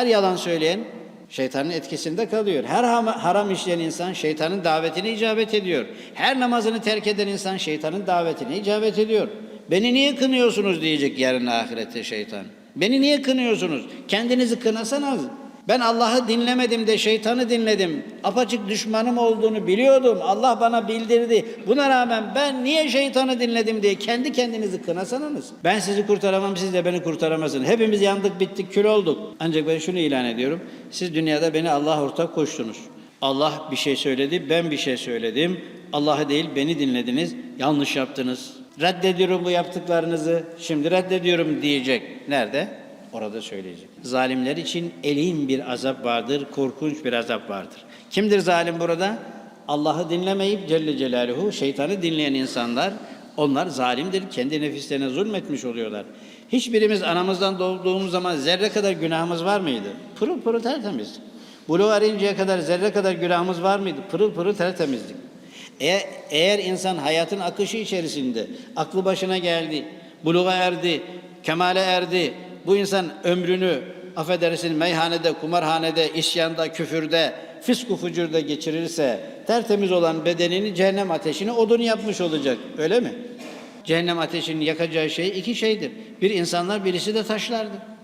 Her yalan söyleyen şeytanın etkisinde kalıyor. Her haram işleyen insan şeytanın davetine icabet ediyor. Her namazını terk eden insan şeytanın davetine icabet ediyor. Beni niye kınıyorsunuz diyecek yarın ahirette şeytan. Beni niye kınıyorsunuz? Kendinizi kınasanız. Ben Allah'ı dinlemedim de şeytanı dinledim. Apaçık düşmanım olduğunu biliyordum. Allah bana bildirdi. Buna rağmen ben niye şeytanı dinledim diye kendi kendinizi kınasanız. Ben sizi kurtaramam, siz de beni kurtaramazsınız. Hepimiz yandık, bittik, kül olduk. Ancak ben şunu ilan ediyorum. Siz dünyada beni Allah ortak koştunuz. Allah bir şey söyledi, ben bir şey söyledim. Allah'ı değil beni dinlediniz, yanlış yaptınız. Reddediyorum bu yaptıklarınızı, şimdi reddediyorum diyecek. Nerede? Orada söyleyecek. Zalimler için elin bir azap vardır, korkunç bir azap vardır. Kimdir zalim burada? Allah'ı dinlemeyip Celle Celaluhu şeytanı dinleyen insanlar onlar zalimdir. Kendi nefislerine zulmetmiş oluyorlar. Hiçbirimiz anamızdan doğduğumuz zaman zerre kadar günahımız var mıydı? Pırıl pırıl tertemiz. Buluğa erinceye kadar zerre kadar günahımız var mıydı? Pırıl pırıl tertemizdik. Eğer, eğer insan hayatın akışı içerisinde aklı başına geldi, buluğa erdi, kemale erdi, bu insan ömrünü affedersin meyhanede, kumarhanede, isyanda, küfürde, fisku fucurda geçirirse tertemiz olan bedenini cehennem ateşine odun yapmış olacak. Öyle mi? Cehennem ateşinin yakacağı şey iki şeydir. Bir insanlar birisi de taşlardır.